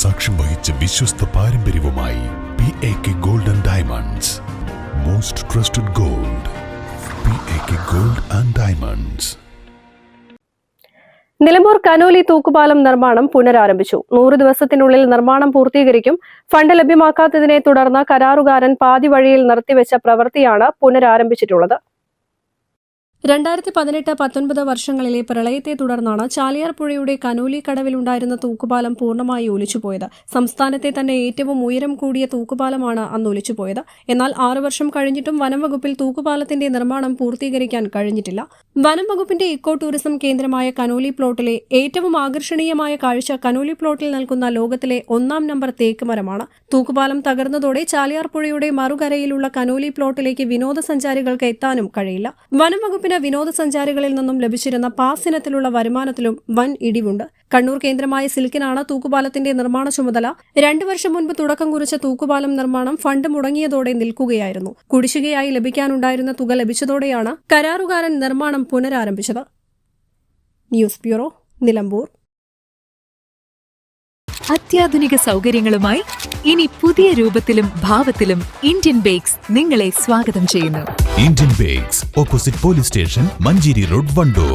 സാക്ഷ്യം വഹിച്ച വിശ്വസ്ത പാരമ്പര്യവുമായി P A K gold and diamonds most trusted gold P A K gold and diamonds Nilambur Conolly തൂക്കുപാലം നിർമ്മാണം പുനരാരംഭിച്ചു. നൂറ് ദിവസത്തിനുള്ളിൽ നിർമ്മാണം പൂർത്തീകരിക്കും. ഫണ്ട് ലഭ്യമാക്കാത്തതിനെ തുടർന്ന് കരാറുകാരൻ പാതിവഴിയിൽ നിർത്തിവെച്ച പ്രവൃത്തിയാണ് പുനരാരംഭിച്ചിട്ടുള്ളത്. രണ്ടായിരത്തി പതിനെട്ട് പത്തൊൻപത് വർഷങ്ങളിലെ പ്രളയത്തെ തുടർന്നാണ് ചാലിയാർ പുഴയുടെ കനോലി കടവിലുണ്ടായിരുന്ന തൂക്കുപാലം പൂർണമായി ഒലിച്ചുപോയത്. സംസ്ഥാനത്തെ തന്നെ ഏറ്റവും ഉയരം കൂടിയ തൂക്കുപാലമാണ് അന്ന് ഒലിച്ചുപോയത്. എന്നാൽ ആറു വർഷം കഴിഞ്ഞിട്ടും വനംവകുപ്പിൽ തൂക്കുപാലത്തിന്റെ നിർമ്മാണം പൂർത്തീകരിക്കാൻ കഴിഞ്ഞിട്ടില്ല. വനംവകുപ്പിന്റെ ഇക്കോ ടൂറിസം കേന്ദ്രമായ കനോലി പ്ലോട്ടിലെ ഏറ്റവും ആകർഷണീയമായ കാഴ്ച കനോലി പ്ലോട്ടിൽ നൽകുന്ന ലോകത്തിലെ ഒന്നാം നമ്പർ തേക്ക് മരമാണ്. തൂക്കുപാലം തകർന്നതോടെ ചാലിയാർ പുഴയുടെ മറുകരയിലുള്ള കനോലി പ്ലോട്ടിലേക്ക് വിനോദസഞ്ചാരികൾക്ക് എത്താനും കഴിയില്ല. വനം വകുപ്പിന് വിനോദസഞ്ചാരികളിൽ നിന്നും ലഭിച്ചിരുന്ന പാസ് ഇനത്തിലുള്ള വരുമാനത്തിലും വൻ ഇടിവുണ്ട്. കണ്ണൂർ കേന്ദ്രമായ സിൽക്കിനാണ് തൂക്കുപാലത്തിന്റെ നിർമ്മാണ ചുമതല. രണ്ടു വർഷം മുൻപ് തുടക്കം കുറിച്ച തൂക്കുപാലം നിർമ്മാണം ഫണ്ട് മുടങ്ങിയതോടെ നിൽക്കുകയായിരുന്നു. കുടിശ്ശികയായി ലഭിക്കാനുണ്ടായിരുന്ന തുക ലഭിച്ചതോടെയാണ് കരാറുകാരൻ നിർമ്മാണം പുനരാരംഭിച്ചത്. News bureau Nilambur. അത്യാധുനിക സൗകര്യങ്ങളുമായി ഇനി പുതിയ രൂപത്തിലും ഭാവത്തിലും ഇന്ത്യൻ ബേക്സ് നിങ്ങളെ സ്വാഗതം ചെയ്യുന്നു. Indian bakes opposite police station Manjeri road Wandoor